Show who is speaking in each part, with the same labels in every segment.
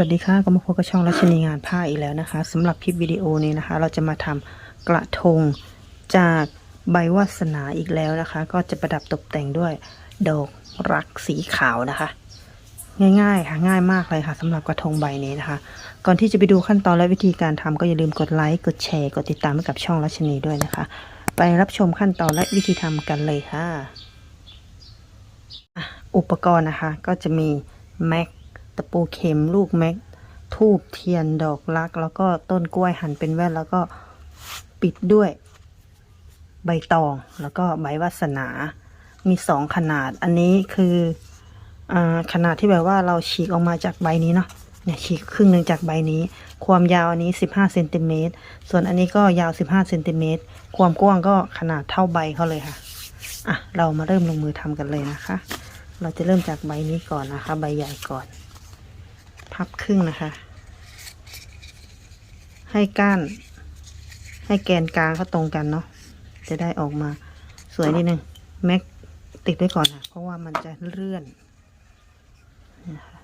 Speaker 1: วัสดีค่ะก็มาพบกับช่องรัชนีงานผ้าอีกแล้วนะคะสำหรับคลิปวิดีโอนี้นะคะ เราจะมาทำกระทงจากใบวาสนาอีกแล้วนะคะ ก็จะประดับตกแต่งด้วยดอกรักสีขาวนะคะ ง่ายๆค่ะง่ายมากเลยค่ะสำหรับกระทงใบนี้นะคะ ก่อนที่จะไปดูขั้นตอนและวิธีการทำก็อย่าลืมกดไลค์กดแชร์กดติดตามให้กับช่องรัชนีด้วยนะคะ ไปรับชมขั้นตอนและวิธีทำกันเลยค่ะอะอุปกรณ์นะคะก็จะมีแม็ก ตะปูเข็มลูกแม็กทูบเทียนดอกรัก แล้วก็ต้นกล้วยหั่นเป็นแว่นแล้วก็ปิดด้วย ใบตองแล้วก็ใบวาสนา มีสองขนาด อันนี้คืออขนาดที่แบบว่าเราฉีกออกมาจากใบนี้เนาะเนี่ยฉีกครึ่งหนึ่งจากใบนี้ ความยาวอันนี้ 15เซนติเมตรส่วนอันนี้ก็ยาว 15เซนติเมตรความกว้างก็ขนาดเท่าใบเขาเลยค่ะอะ เรามาเริ่มลงมือทำกันเลยนะคะ เราจะเริ่มจากใบนี้ก่อนนะคะ ใบใหญ่ก่อน พับครึ่งนะคะ ให้ก้าน ให้แกนกลางเขาตรงกันเนาะจะได้ออกมาสวยนิดนึงแม็กติดไว้ก่อนค่ะเพราะว่ามันจะเลื่อนนะคะ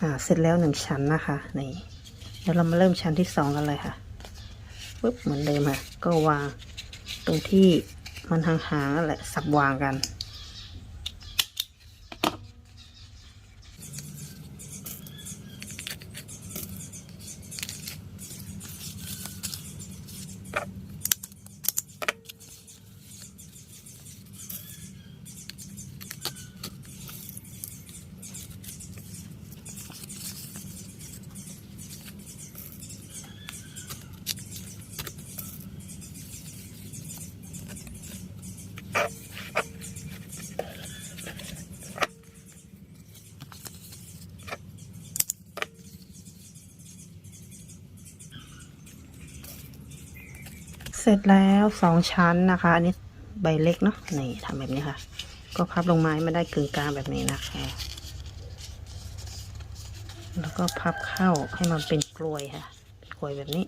Speaker 1: อ่าเสร็จแล้วหนึ่งชั้นนะคะนี่เดี๋ยวเรามาเริ่มชั้นที่สองกันเลยค่ะปุ๊บเหมือนเดิมค่ะ ก็วางตรงที่มันห่างๆนั่นแหละสับวางกัน เสร็จแล้วสองชั้นนะคะ อันนี้ใบเล็กเนาะนี่ทำแบบนี้ค่ะ ก็พับลงไม้มาได้กึ่งกลางแบบนี้นะคะ แล้วก็พับเข้าให้มันเป็นกลวยค่ะเป็นกลวยแบบนี้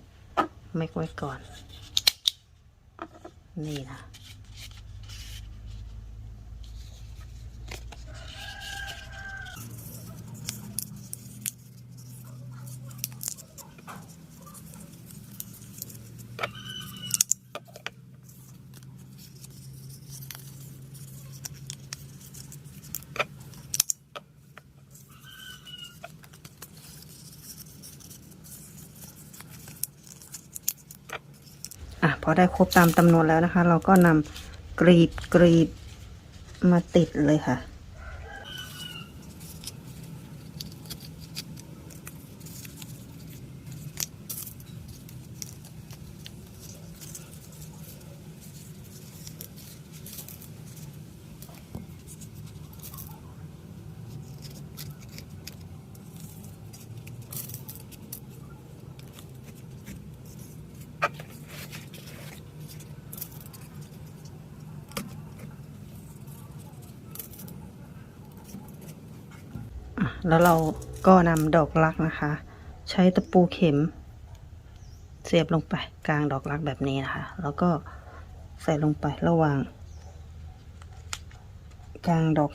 Speaker 1: ไม่ไว้ก่อน นี่นะ อะพอได้ครบตามจำนวนแล้วนะคะ เราก็นำกรีบกรีบมาติดเลยค่ะ แล้วเราก็นำดอกรักนะคะ ใช้ตะปูเข็ม เสียบลงไปกลางดอกรักแบบนี้นะคะ แล้วก็ใส่ลงไประหว่าง กลางดอก